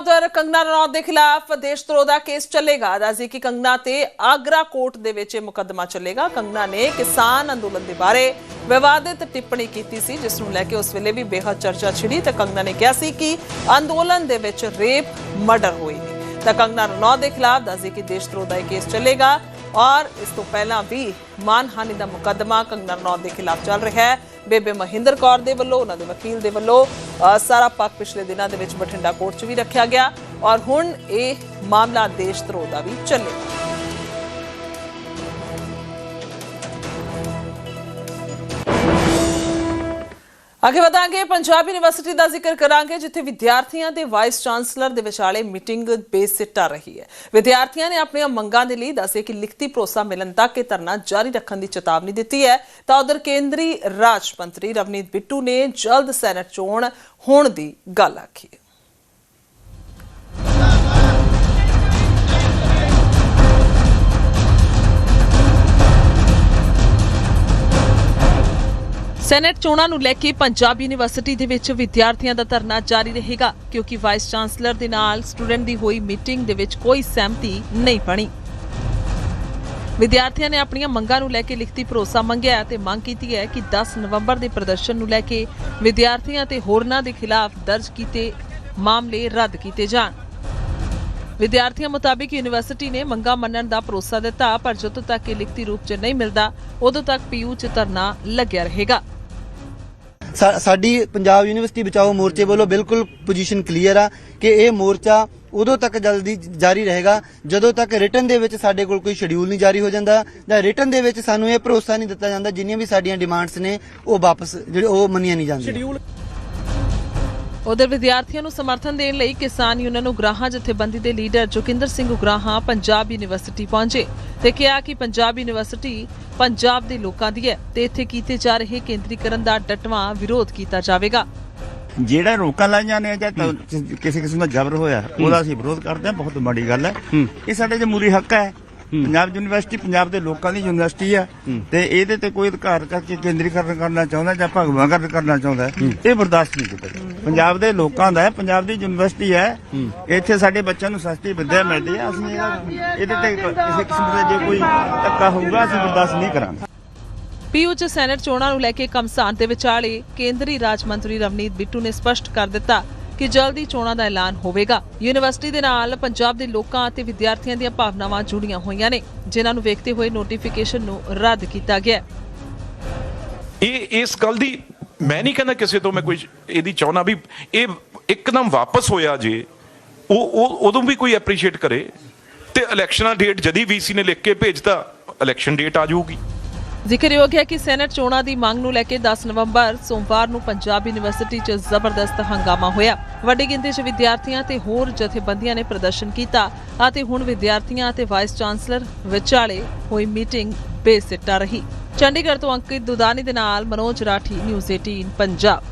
ਉਧਰ ਕੰਗਨਾ ਰਣੌਤ ਦੇ ਖਿਲਾਫ ਦੇਸ਼ ਧਰੋਹ ਦਾ ਕੇਸ ਚੱਲੇਗਾ। ਦੱਸੀ ਕਿ ਕੰਗਨਾ ਤੇ ਆਗਰਾ ਕੋਰਟ ਦੇ ਵਿੱਚ ਇਹ ਮੁਕੱਦਮਾ ਚੱਲੇਗਾ। ਕੰਗਨਾ ਨੇ ਕਿਸਾਨ ਅੰਦੋਲਨ ਦੇ ਬਾਰੇ ਵਿਵਾਦਿਤ ਟਿੱਪਣੀ ਕੀਤੀ ਸੀ, ਜਿਸ ਨੂੰ ਲੈ ਕੇ ਉਸ ਵੇਲੇ ਵੀ ਬੇਹੱਦ ਚਰਚਾ ਛਿੜੀ ਤੇ ਕੰਗਨਾ ਨੇ ਕਿਹਾ ਸੀ ਕਿ ਅੰਦੋਲਨ ਦੇ ਵਿੱਚ ਰੇਪ, ਮਰਡਰ ਹੋਏ ਤਾਂ ਕੰਗਨਾ ਰਣੌਤ ਦੇ ਖਿਲਾਫ ਦੱਸੀ ਕਿ ਦੇਸ਼ ਧਰੋਹ ਦਾ ਇਹ ਕੇਸ ਚੱਲੇਗਾ ਔਰ ਇਸ ਤੋਂ ਪਹਿਲਾਂ ਵੀ ਮਾਨਹਾਨੀ ਦਾ ਮੁਕੱਦਮਾ ਕੰਗਨਾ ਰਣੌਤ ਦੇ ਖਿਲਾਫ ਚੱਲ ਰਿਹਾ ਹੈ। ਬੇਬੇ ਮਹਿੰਦਰ ਕੌਰ ਦੇ ਵੱਲੋਂ, ਉਹਨਾਂ ਦੇ ਵਕੀਲ ਦੇ ਵੱਲੋਂ ਸਾਰਾ ਪੱਖ ਪਿਛਲੇ ਦਿਨਾਂ ਦੇ ਵਿੱਚ ਬਠਿੰਡਾ ਕੋਰਟ 'ਚ ਵੀ ਰੱਖਿਆ ਗਿਆ ਔਰ ਹੁਣ ਇਹ ਮਾਮਲਾ ਦੇਸ਼ ਧਰੋਹ ਦਾ ਵੀ ਚੱਲੇਗਾ। ਅੱਗੇ ਵਧਾਂਗੇ, ਪੰਜਾਬ ਯੂਨੀਵਰਸਿਟੀ ਦਾ ਜ਼ਿਕਰ ਕਰਾਂਗੇ, ਜਿੱਥੇ ਵਿਦਿਆਰਥੀਆਂ ਤੇ ਵਾਈਸ ਚਾਂਸਲਰ ਦੇ ਵਿਚਾਲੇ ਮੀਟਿੰਗ ਬੇਸਿੱਟਾ ਰਹੀ ਹੈ। ਵਿਦਿਆਰਥੀਆਂ ਨੇ ਆਪਣੀਆਂ ਮੰਗਾਂ ਦੇ ਲਈ ਦੱਸੇ ਕਿ ਲਿਖਤੀ ਭਰੋਸਾ ਮਿਲਣ ਤੱਕ ਇਹ ਧਰਨਾ ਜਾਰੀ ਰੱਖਣ ਦੀ ਚੇਤਾਵਨੀ ਦਿੱਤੀ ਹੈ। ਤਾਂ ਉਧਰ ਕੇਂਦਰੀ ਰਾਜ ਮੰਤਰੀ ਰਵਨੀਤ ਬਿੱਟੂ ਨੇ ਜਲਦ ਸੈਨੇਟ ਚੋਣ ਹੋਣ ਦੀ ਗੱਲ ਆਖੀ। ਹੈ ਸੈਨੇਟ ਚੋਣਾਂ ਨੂੰ ਲੈ ਕੇ ਪੰਜਾਬ ਯੂਨੀਵਰਸਿਟੀ ਦੇ ਵਿੱਚ ਵਿਦਿਆਰਥੀਆਂ ਦਾ ਧਰਨਾ ਜਾਰੀ ਰਹੇਗਾ, ਕਿਉਂਕਿ ਵਾਈਸ ਚਾਂਸਲਰ ਦੇ ਨਾਲ ਸਟੂਡੈਂਟ ਦੀ ਹੋਈ ਮੀਟਿੰਗ ਦੇ ਵਿੱਚ ਕੋਈ ਸਹਿਮਤੀ ਨਹੀਂ ਬਣੀ। ਵਿਦਿਆਰਥੀਆਂ ਨੇ ਆਪਣੀਆਂ ਮੰਗਾਂ ਨੂੰ ਲੈ ਕੇ ਲਿਖਤੀ ਭਰੋਸਾ ਮੰਗਿਆ ਹੈ ਤੇ ਮੰਗ ਕੀਤੀ ਹੈ ਕਿ 10 ਨਵੰਬਰ ਦੇ ਪ੍ਰਦਰਸ਼ਨ ਨੂੰ ਲੈ ਕੇ ਵਿਦਿਆਰਥੀਆਂ ਤੇ ਹੋਰਨਾਂ ਦੇ ਖਿਲਾਫ ਦਰਜ ਕੀਤੇ ਮਾਮਲੇ ਰੱਦ ਕੀਤੇ ਜਾਣ। ਵਿਦਿਆਰਥੀਆਂ ਮੁਤਾਬਿਕ ਯੂਨੀਵਰਸਿਟੀ ਨੇ ਮੰਗਾਂ ਮੰਨਣ ਦਾ ਭਰੋਸਾ ਦਿੱਤਾ, ਪਰ ਜਦੋਂ ਤੱਕ ਇਹ ਲਿਖਤੀ ਰੂਪ 'ਚ ਨਹੀਂ ਮਿਲਦਾ, ਉਦੋਂ ਤੱਕ ਪੀਯੂ 'ਚ ਧਰਨਾ ਲੱਗਿਆ ਰਹੇਗਾ। ਸਾਡੀ ਪੰਜਾਬ ਯੂਨੀਵਰਸਿਟੀ ਬਚਾਓ ਮੋਰਚੇ ਵੱਲੋਂ ਬਿਲਕੁਲ ਪੋਜੀਸ਼ਨ ਕਲੀਅਰ ਆ ਕਿ ਇਹ ਮੋਰਚਾ ਉਦੋਂ ਤੱਕ ਜਲਦੀ ਜਾਰੀ ਰਹੇਗਾ ਜਦੋਂ ਤੱਕ ਰਿਟਰਨ ਦੇ ਵਿੱਚ ਸਾਡੇ ਕੋਲ ਕੋਈ ਸ਼ਡਿਊਲ ਨਹੀਂ ਜਾਰੀ ਹੋ ਜਾਂਦਾ ਜਾਂ ਰਿਟਰਨ ਦੇ ਵਿੱਚ ਸਾਨੂੰ ਇਹ ਭਰੋਸਾ ਨਹੀਂ ਦਿੱਤਾ ਜਾਂਦਾ ਜਿੰਨੀਆਂ ਵੀ ਸਾਡੀਆਂ ਡਿਮਾਂਡਸ ਨੇ ਉਹ ਵਾਪਸ, ਜਿਹੜੇ ਉਹ ਮੰਨੀਆਂ ਨਹੀਂ ਜਾਂਦੀਆਂ। ਉਧਰ ਵਿਦਿਆਰਥੀਆਂ ਨੂੰ ਸਮਰਥਨ ਦੇਣ ਲਈ ਕਿਸਾਨ ਯੂਨੀਅਨ ਉਗਰਾਹਾਂ ਜਥੇਬੰਦੀ ਦੇ ਲੀਡਰ ਜੋਗਿੰਦਰ ਸਿੰਘ ਉਗਰਾਹਾਂ ਪੰਜਾਬ ਯੂਨੀਵਰਸਿਟੀ ਪਹੁੰਚੇ ਤੇ ਕਿਹਾ ਕਿ ਪੰਜਾਬ ਯੂਨੀਵਰਸਿਟੀ ਪੰਜਾਬ ਦੇ ਲੋਕਾਂ ਦੀ ਹੈ ਤੇ ਇੱਥੇ ਕੀਤੇ ਜਾ ਰਹੇ ਕੇਂਦਰੀਕਰਨ ਦਾ ਡਟਵਾਂ ਵਿਰੋਧ ਕੀਤਾ ਜਾਵੇਗਾ। ਜਿਹੜਾ ਰੋਕਾਂ ਲਾਈਆਂ ਨੇ ਜਾਂ ਕਿਸੇ ਕਿਸਮ ਦਾ ਜ਼ਬਰ ਹੋਇਆ ਉਹਦਾ ਅਸੀਂ ਵਿਰੋਧ ਕਰਦੇ ਹਾਂ ਬਹੁਤ ਮਾੜੀ ਗੱਲ ਹੈ। ਇਹ ਸਾਡੇ ਜਮਹੂਰੀ ਹੱਕ ਹੈ। ਪੰਜਾਬ ਯੂਨੀਵਰਸਿਟੀ ਪੰਜਾਬ ਦੇ ਲੋਕਾਂ ਦੀ ਯੂਨੀਵਰਸਿਟੀ ਹੈ। ਤੇ ਇਹਦੇ ਤੇ ਕੋਈ ਅਧਿਕਾਰ ਕਰਕੇ ਕੇਂਦਰੀਕਰਨ ਕਰਨਾ ਚਾਹੁੰਦਾ ਜਾਂ ਭਗਵਾਂਕਰਨ ਕਰਨਾ ਚਾਹੁੰਦਾ ਇਹ ਬਰਦਾਸ਼ਤ ਨਹੀਂ ਕੀਤਾ। ਪੰਜਾਬ ਦੇ ਲੋਕਾਂ ਦਾ ਹੈ ਪੰਜਾਬ ਦੀ ਯੂਨੀਵਰਸਿਟੀ ਹੈ। ਇੱਥੇ ਸਾਡੇ ਬੱਚਿਆਂ ਨੂੰ ਸਸਤੀ ਵਿੱਦਿਆ ਮਿਲਦੀ ਹੈ ਅਸੀਂ ਇਹਦਾ- ਇਹਦੇ ਤੇ ਕਿਸੇ ਕਿਸਮ ਦਾ ਜੇ ਕੋਈ ਧੱਕਾ ਹੋਊਗਾ ਅਸੀਂ ਬਰਦਾਸ਼ਤ ਨਹੀਂ ਕਰਾਂਗੇ। ਪੀਯੂ ਚ ਸੈਨੇਟ ਚੋਣਾਂ ਨੂੰ ਲੈ ਕੇ ਕਮਸਾਨ ਦੇ ਵਿਚਾਲੇ ਕੇਂਦਰੀ ਰਾਜ ਮੰਤਰੀ ਰਵਨੀਤ ਬਿੱਟੂ ਨੇ ਸਪਸ਼ਟ ਕਰ ਦਿੱਤਾ ਕਿ ਜਲਦੀ ਚੋਣਾਂ ਦਾ ਐਲਾਨ ਹੋਵੇਗਾ। ਯੂਨੀਵਰਸਿਟੀ ਦੇ ਨਾਲ ਪੰਜਾਬ ਦੇ ਲੋਕਾਂ ਅਤੇ ਵਿਦਿਆਰਥੀਆਂ ਦੀਆਂ ਭਾਵਨਾਵਾਂ ਜੁੜੀਆਂ ਹੋਈਆਂ ਨੇ, ਜਿਨ੍ਹਾਂ ਨੂੰ ਵੇਖਦੇ ਹੋਏ ਨੋਟੀਫਿਕੇਸ਼ਨ ਨੂੰ ਰੱਦ ਕੀਤਾ ਗਿਆ ਇਹ, ਇਸ ਗੱਲ ਦੀ ਮੈਂ ਨਹੀਂ ਕਹਿੰਦਾ ਕਿਸੇ ਤੋਂ ਮੈਂ ਕੋਈ ਇਹਦੀ ਚਾਹਣਾ ਵੀ ਇਹ ਇੱਕਦਮ ਵਾਪਸ ਹੋਇਆ ਜੇ, ਉਹ ਉਹ, ਉਦੋਂ ਵੀ ਕੋਈ ਐਪਰੀਸ਼ੀਏਟ ਕਰੇ। ਤੇ ਇਲੈਕਸ਼ਨਾਂ ਡੇਟ ਜਦੀ ਵੀਸੀ ਨੇ ਲਿਖ ਕੇ ਭੇਜਤਾ ਇਲੈਕਸ਼ਨ ਡੇਟ ਆ ਜਾਊਗੀ। ਜ਼ਿਕਰਯੋਗ ਹੈ ਕਿ ਸੈਨੇਟ ਚੋਣਾਂ ਦੀ ਮੰਗ ਨੂੰ ਲੈ ਕੇ 10 ਨਵੰਬਰ ਸੋਮਵਾਰ ਨੂੰ ਪੰਜਾਬ ਯੂਨੀਵਰਸਿਟੀ 'ਚ ਜ਼ਬਰਦਸਤ ਹੰਗਾਮਾ ਹੋਇਆ। ਵੱਡੀ ਗਿਣਤੀ 'ਚ ਵਿਦਿਆਰਥੀਆਂ ਤੇ ਹੋਰ ਜਥੇਬੰਦੀਆਂ ਨੇ ਪ੍ਰਦਰਸ਼ਨ ਕੀਤਾ ਅਤੇ ਹੁਣ ਵਿਦਿਆਰਥੀਆਂ ਅਤੇ ਵਾਈਸ ਚਾਂਸਲਰ ਵਿਚਾਲੇ ਹੋਈ ਮੀਟਿੰਗ ਬੇਸਿੱਟਾ ਰਹੀ। ਚੰਡੀਗੜ੍ਹ ਤੋਂ ਅੰਕਿਤ ਦੁਦਾਨੀ ਦੇ ਨਾਲ ਮਨੋਜ ਰਾਠੀ, ਨਿਊਜ਼ 18 ਪੰਜਾਬ।